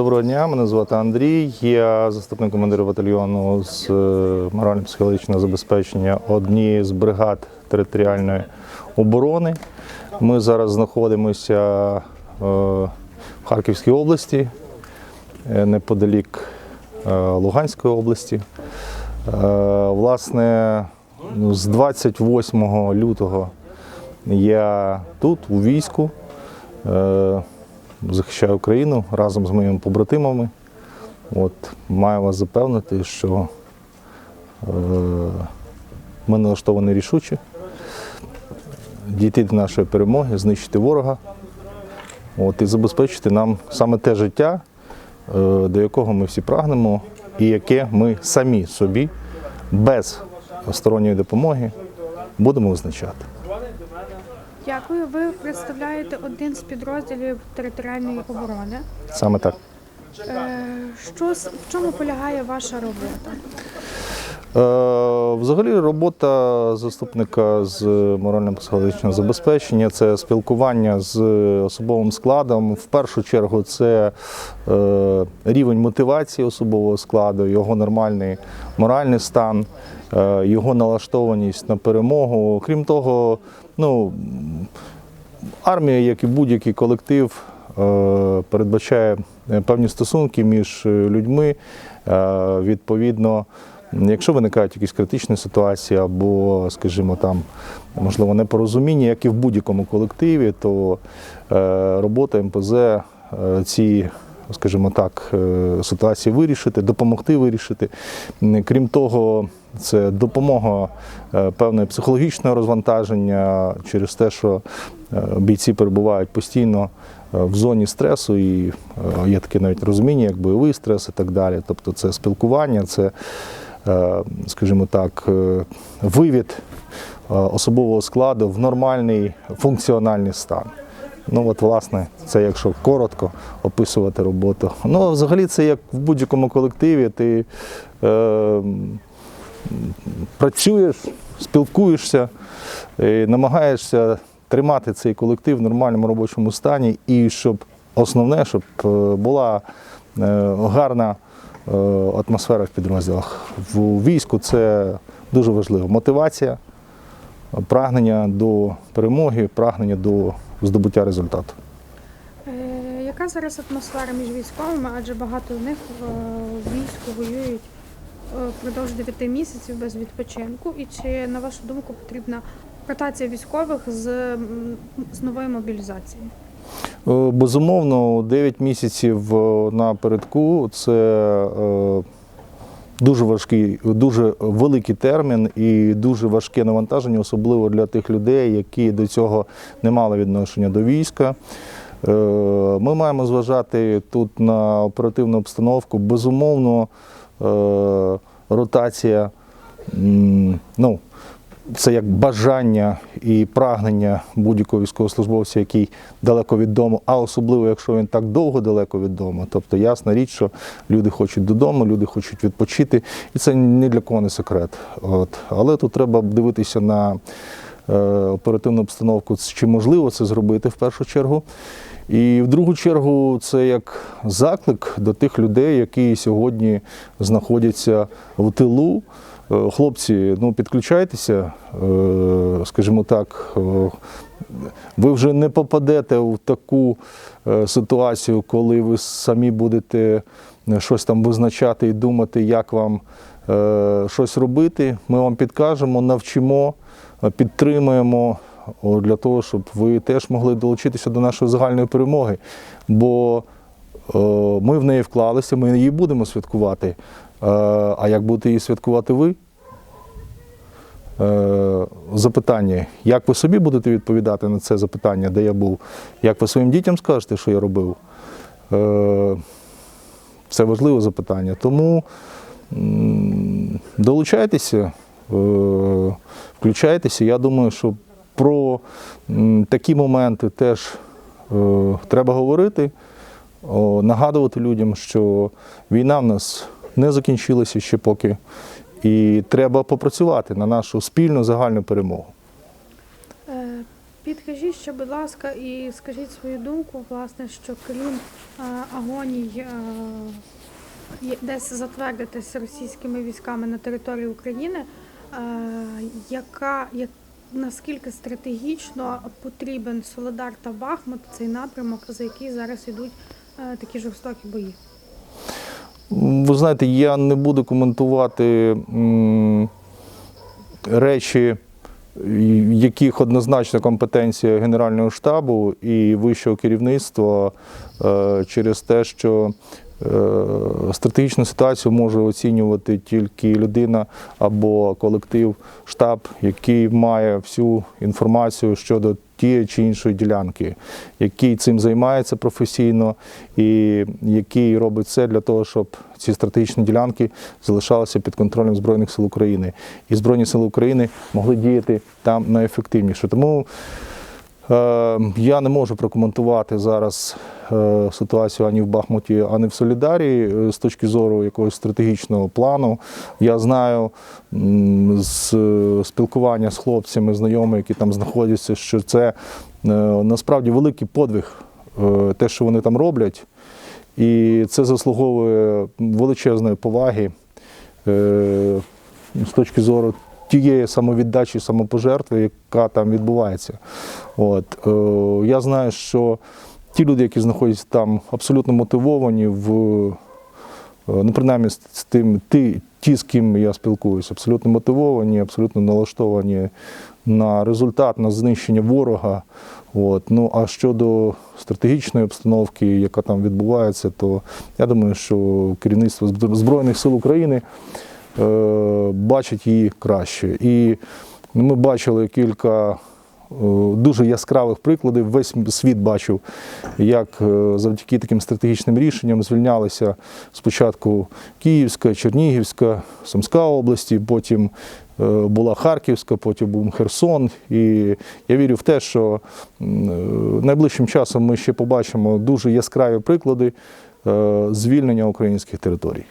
Доброго дня, мене звати Андрій. Я заступник командира батальйону з е, морально-психологічного забезпечення однієї з бригад територіальної оборони. Ми зараз знаходимося е, в Харківській області, е, неподалік Луганської області. Власне, з 28 лютого я тут, у війську. Захищаю Україну разом з моїми побратимами. От, маю вас запевнити, що е, ми налаштовані рішуче дійти до нашої перемоги, знищити ворога от, і забезпечити нам саме те життя, е, до якого ми всі прагнемо, і яке ми самі собі без сторонньої допомоги будемо визначати. Дякую. Ви представляєте один з підрозділів територіальної оборони. Саме так. Е, Що в чому полягає ваша робота? Е, Взагалі робота заступника з морально-психологічного забезпечення це спілкування з особовим складом. В першу чергу це е, рівень мотивації особового складу, його нормальний моральний стан, його налаштованість на перемогу. Крім того, ну, армія, як і будь-який колектив, е, передбачає е, певні стосунки між е, людьми. Відповідно, якщо виникають якісь критичні ситуації або, скажімо, там можливо непорозуміння, як і в будь-якому колективі, то робота МПЗ ці. Скажімо так, е, ситуації вирішити, допомогти вирішити. Крім того, це допомога е, певне психологічне розвантаження через те, що е, бійці перебувають постійно в зоні стресу, і є таке навіть розуміння, як бойовий стрес і так далі. Тобто це спілкування, це, скажімо так, вивід особового складу в нормальний функціональний стан. Ну от, власне, це якщо коротко описувати роботу. Ну, взагалі, це як в будь-якому колективі. Ти е, працюєш, спілкуєшся, і намагаєшся тримати цей колектив в нормальному робочому стані, і щоб основне, щоб е, була е, гарна е, атмосфера в підрозділах. В війську це дуже важливо. Мотивація, прагнення до перемоги, прагнення до здобуття результату. Е, Яка зараз атмосфера між військовими? Адже багато з них е, в війську воюють е, впродовж 9 місяців без відпочинку. І чи, на вашу думку, потрібна ротація військових з, з новою мобілізацією? Е, Безумовно, 9 місяців е, напередку це е, дуже важкий, дуже великий термін і дуже важке навантаження, особливо для тих людей, які до цього не мали відношення до війська. Е, Ми маємо зважати тут на оперативну обстановку. Безумовно, е, ротація. Ну, це як бажання і прагнення будь-якого військовослужбовця, який далеко від дому, а особливо, якщо він так довго далеко від дому. Тобто ясна річ, що люди хочуть додому, люди хочуть відпочити, і це ні для кого не секрет. От. Але тут треба дивитися на е, оперативну обстановку, чи можливо це зробити в першу чергу. І в другу чергу це як заклик до тих людей, які сьогодні знаходяться в тилу. Е, Хлопці, ну підключайтеся, е, скажімо так, е, ви вже не попадете в таку ситуацію, коли ви самі будете щось там визначати і думати, як вам щось робити. Ми вам підкажемо, навчимо, підтримуємо для того, щоб ви теж могли долучитися до нашої загальної перемоги. Бо ми в неї вклалися, ми її будемо святкувати. Е, А як будете її святкувати ви? Е, Запитання, як ви собі будете відповідати на це запитання, де я був? Як ви своїм дітям скажете, що я робив? Е, Це важливе запитання. Тому долучайтеся, включайтеся. Я думаю, що про такі моменти теж треба говорити, нагадувати людям, що війна в нас не закінчилася ще поки. І треба попрацювати на нашу спільну загальну перемогу. Е, Підкажіть ще, будь ласка, і скажіть свою думку, власне, що крім е, агоній е, десь затвердитись російськими військами на території України, яка як наскільки стратегічно потрібен Солодар та Бахмут цей напрямок, за який зараз йдуть такі жорстокі бої? Ви знаєте, я не буду коментувати речі, яких однозначно компетенція Генерального штабу і вищого керівництва е, через те, що стратегічну ситуацію може оцінювати тільки людина або колектив, штаб, який має всю інформацію щодо тієї чи іншої ділянки, який цим займається професійно і який робить все для того, щоб ці стратегічні ділянки залишалися під контролем Збройних сил України. І Збройні сили України могли діяти там найефективніше. Тому Е, Я не можу прокоментувати зараз е, ситуацію ані в Бахмуті, ані в Солідарі е, з точки зору якогось стратегічного плану. Я знаю з е, спілкування з хлопцями, знайомими, які там знаходяться, що це е, насправді великий подвиг, е, те, що вони там роблять. І це заслуговує величезної поваги е, з точки зору тієї самовіддачі, самопожертви, яка там відбувається. От, е, я знаю, що ті люди, які знаходяться там, абсолютно мотивовані в, е, ну, принаймні з тим, ті, ті, з ким я спілкуюся, абсолютно мотивовані, абсолютно налаштовані на результат, на знищення ворога. От. Ну, а щодо стратегічної обстановки, яка там відбувається, то я думаю, що керівництво Збройних сил України бачить її краще. І ми бачили кілька е, дуже яскравих прикладів. Весь світ бачив, як е, завдяки таким стратегічним рішенням звільнялися спочатку Київська, Чернігівська, Сумська області, потім е, була Харківська, потім був Херсон. І я вірю в те, що е, найближчим часом ми ще побачимо дуже яскраві приклади е, звільнення українських територій.